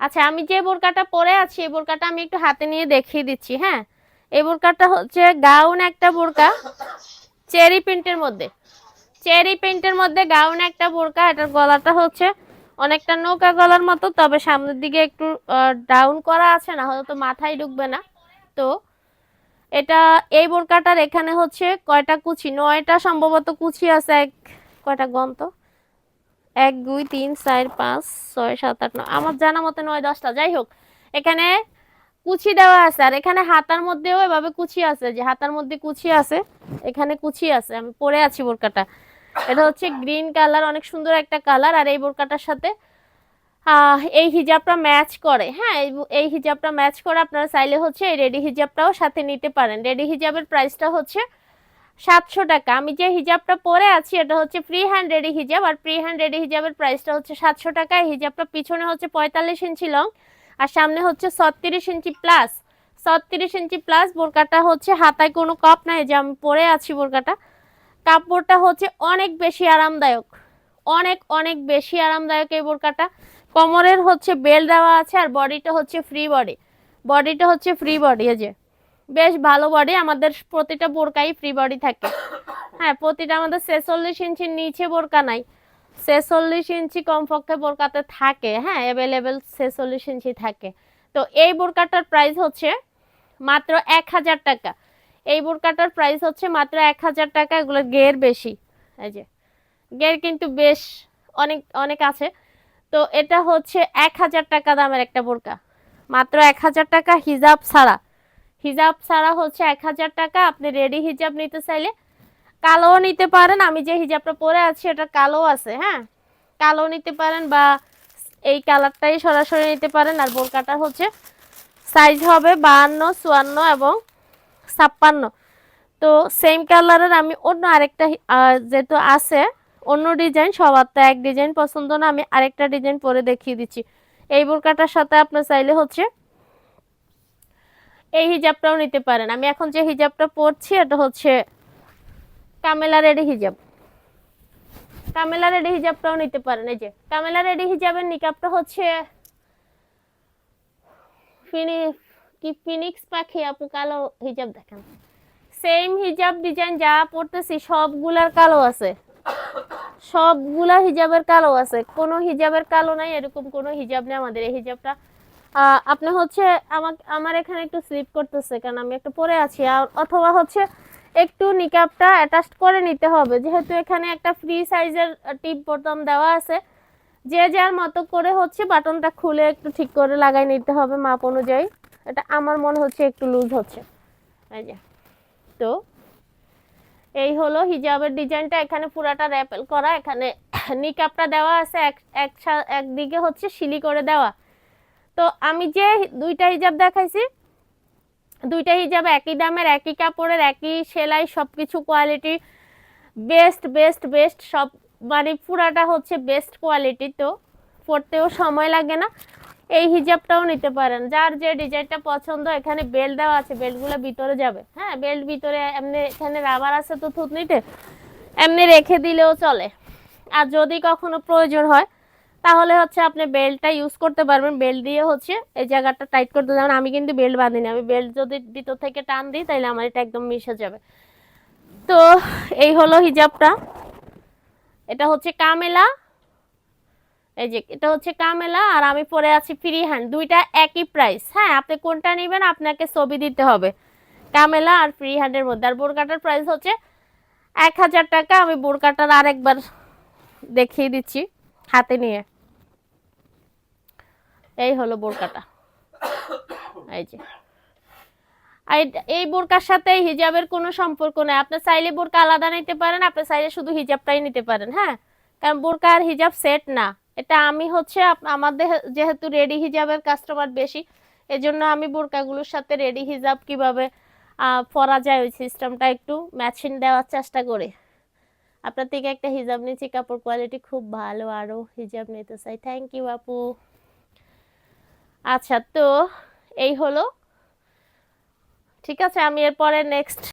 আচ্ছা আমি যে বোরকাটা পরে আছি, এই বোরকাটা আমি একটু হাতে নিয়ে দেখিয়ে দিচ্ছি হ্যাঁ? এই বোরকাটা হচ্ছে গাউন একটা বোরকা, চেরি প্রিন্টের মধ্যে। চেরি প্রিন্টের মধ্যে গাউন একটা বোরকা, এটার গলাটা হচ্ছে অনেকটা নৌকা গলার মতো, তবে সামনের দিকে একটু ডাউন করা আছে, না হয়তো মাথায় ঢুকবে না। তো, এটা, এই বোরকাটার এখানে হচ্ছে কয়টা কুচি? নয়টা সম্ভবত কুচি আছে, এক, কয়টা গন্ত? এক, দুই, তিন, চার, পাঁচ, ছয়, সাত, আট নয় আমার জানা মতে নয়, দশটা। যাই হোক, এখানে কুচি দেওয়া আছে। আর এখানে হাতার মধ্যেও এভাবে কুচি আছে, যে হাতার মধ্যে কুচি আছে, এখানে কুচি আছে। আমি পরে আছি বোরকাটা। এটা হচ্ছে গ্রিন কালার, অনেক সুন্দর একটা কালার। আর এই বোরকাটার সাথে এই হিজাবটা ম্যাচ করে। হ্যাঁ এই হিজাবটা ম্যাচ করে আপনারা চাইলে হচ্ছে এই রেডি হিজাবটাও সাথে নিতে পারেন। রেডি হিজাবের প্রাইসটা হচ্ছে সাতশো টাকা। আমি যে হিজাবটা পরে আছি, এটা হচ্ছে ফ্রি হ্যান্ড রেডি হিজাব, আর ফ্রি হ্যান্ড রেডি হিজাবের প্রাইসটা হচ্ছে সাতশো টাকা। হিজাবটা পিছনে হচ্ছে পঁয়তাল্লিশ ইঞ্চি লং আর সামনে হচ্ছে ছত্রিশ ইঞ্চি প্লাস ছত্রিশ ইঞ্চি প্লাস বোরকাটা হচ্ছে হাতায় কোনো কাপ নাই যে আমি পরে আছি বোরকাটা। কাপড়টা হচ্ছে অনেক বেশি আরামদায়ক। অনেক অনেক বেশি আরামদায়ক এই বোরকাটা। কোমরের হচ্ছে বেল দেওয়া আছে, আর বডিটা হচ্ছে ফ্রি বডি বডিটা হচ্ছে ফ্রি বডি এই যে। বেশ ভালো বডি আমাদের প্রতিটা বোরকাই ফ্রি বডি থাকে। হ্যাঁ প্রতিটা আমাদের ছেচল্লিশ ইঞ্চির নিচে বোরকা নাই। ছেচল্লিশ ইঞ্চি কমপক্ষে বোরকাতে থাকে হ্যাঁ অ্যাভেলেবেল ছেচল্লিশ ইঞ্চি থাকে। তো এই বোরকাটার প্রাইস হচ্ছে মাত্র এক হাজার টাকা। এই বোরকাটার প্রাইস হচ্ছে মাত্র এক হাজার টাকা, এগুলোর গের বেশি। এই যে গের কিন্তু বেশ অনেক অনেক আছে। তো এটা হচ্ছে এক হাজার টাকা দামের একটা বোরকা। মাত্র এক হাজার টাকা হিজাব ছাড়া। হিজাব ছাড়া হচ্ছে এক হাজার টাকা। আপনি রেডি হিজাব নিতে চাইলে কালোও নিতে পারেন। আমি যে হিজাবটা পরে আছি, এটা কালো আছে হ্যাঁ? কালো নিতে পারেন বা এই কালারটাই সরাসরি নিতে পারেন। আর বোরকাটা হচ্ছে সাইজ হবে বাহান্ন, চুয়ান্ন এবং ছাপ্পান্ন। তো সেম কালারের আমি অন্য আরেকটা যেহেতু আছে, অন্য ডিজাইন সবার তো এক ডিজাইন পছন্দ না। আমি আরেকটা ডিজাইন পরে দেখিয়ে দিচ্ছি। এই বোরকাটার সাথে আপনার চাইলে হচ্ছে এই হিজাবটাও নিতে পারেন। আমি এখন যে হিজাবটা পরছি, এটা হচ্ছে কামেলা রেডি হিজাব। কামেলা রেডি হিজাবটাও নিতে পারেন। এই যে কামেলা রেডি হিজাবের নিকাবটা হচ্ছে কি ফিনিক্স পাখি? আপু কালো হিজাব দেখেন। সেম হিজাব ডিজাইন যা পড়তেছি সবগুলার কালো আছে। সবগুলা হিজাবের কালো আছে। কোনো হিজাবের কালো নাই, এরকম কোনো হিজাব নেই আমাদের। এই হিজাবটা আপনি হচ্ছে আমার আমার এখানে একটু স্লিপ করতেছে, কারণ আমি একটু পরে আছি। আর অথবা হচ্ছে একটু নিকাবটা অ্যাটাচ করে নিতে হবে। যেহেতু এখানে একটা ফ্রি সাইজের টিপ বোতাম দেওয়া আছে। যে যার মতো করে হচ্ছে বাটনটা খুলে একটু ঠিক করে লাগাই নিতে হবে মাপ অনুযায়ী। এটা আমার মনে হচ্ছে একটু লুজ হচ্ছে। এই যে, তো এই হলো হিজাবের ডিজাইনটা। এখানে পুরাটা র্যাপেল করা। এখানে নিকাবটা দেওয়া আছে এক একদিকে হচ্ছে শিলি করে দেওয়া। তো আমি যে দুইটা হিজাব দেখাইছি, দুইটা হিজাব একই দামের, একই কাপড়ের, একই সেলাই সব কিছু কোয়ালিটি বেস্ট বেস্ট বেস্ট সব মানে পুরাটা হচ্ছে বেস্ট কোয়ালিটি তো। পরতেও সময় লাগে না। এই হিজাবটাও নিতে পারেন। যার যে ডিজাইনটা পছন্দ, এখানে বেল্ট দেওয়া আছে বেল্টগুলো ভিতরে যাবে। হ্যাঁ বেল্ট ভিতরে এমনি, এখানে রাবার আছে তো থুতনিতে, এমনি রেখে দিলেও চলে। আর যদি কখনো প্রয়োজন হয় তাহলে হচ্ছে আপনি বেল্টটা ইউজ করতে পারবেন। বেল্ট দিয়ে হচ্ছে এই জায়গাটা টাইট করতে যেমন আমি কিন্তু বেল্ট বাঁধিনি। আমি বেল্ট যদি ভিতর থেকে টান দিই তাহলে আমার এটা একদম মিশে যাবে। তো এই হলো হিজাবটা। এটা হচ্ছে কামেলা। এই যে, এটা হচ্ছে কামেলা আর আমি পরে আছি ফ্রি হ্যান্ড দুইটা একই প্রাইস হ্যাঁ আপনি কোনটা নেবেন আপনাকে ছবি দিতে হবে। কামেলা আর ফ্রি হ্যান্ডের মধ্যে। আর বোরকাটার প্রাইস হচ্ছে এক হাজার টাকা। আমি বোরকাটার আরেকবার দেখিয়ে দিচ্ছি, হাতে নিয়ে। এই হলো বোরকাটা। এই যে। এই বোরকার সাথে হিজাবের কোনো সম্পর্ক নেই। আপনি চাইলে বোরকা আলাদা নিতে পারেন, আপনি চাইলে শুধু হিজাবটাই নিতে পারেন হ্যাঁ? কারণ বোরকা আর হিজাব সেট না। এটা আমি হচ্ছে আমাদের যেহেতু রেডি হিজাবের কাস্টমার বেশি, এজন্য আমি বোরকাগুলোর সাথে রেডি হিজাব কীভাবে পরা যায় ওই সিস্টেমটা একটু ম্যাচিং দেওয়ার চেষ্টা করি। আপনার থেকে একটা হিজাব নিচ্ছি, কাপড় কোয়ালিটি খুব ভালো আরও হিজাব নিতে চাই। থ্যাংক ইউ আপু। আচ্ছা তো এই হলো। ঠিক আছে আমি এরপরে নেক্সট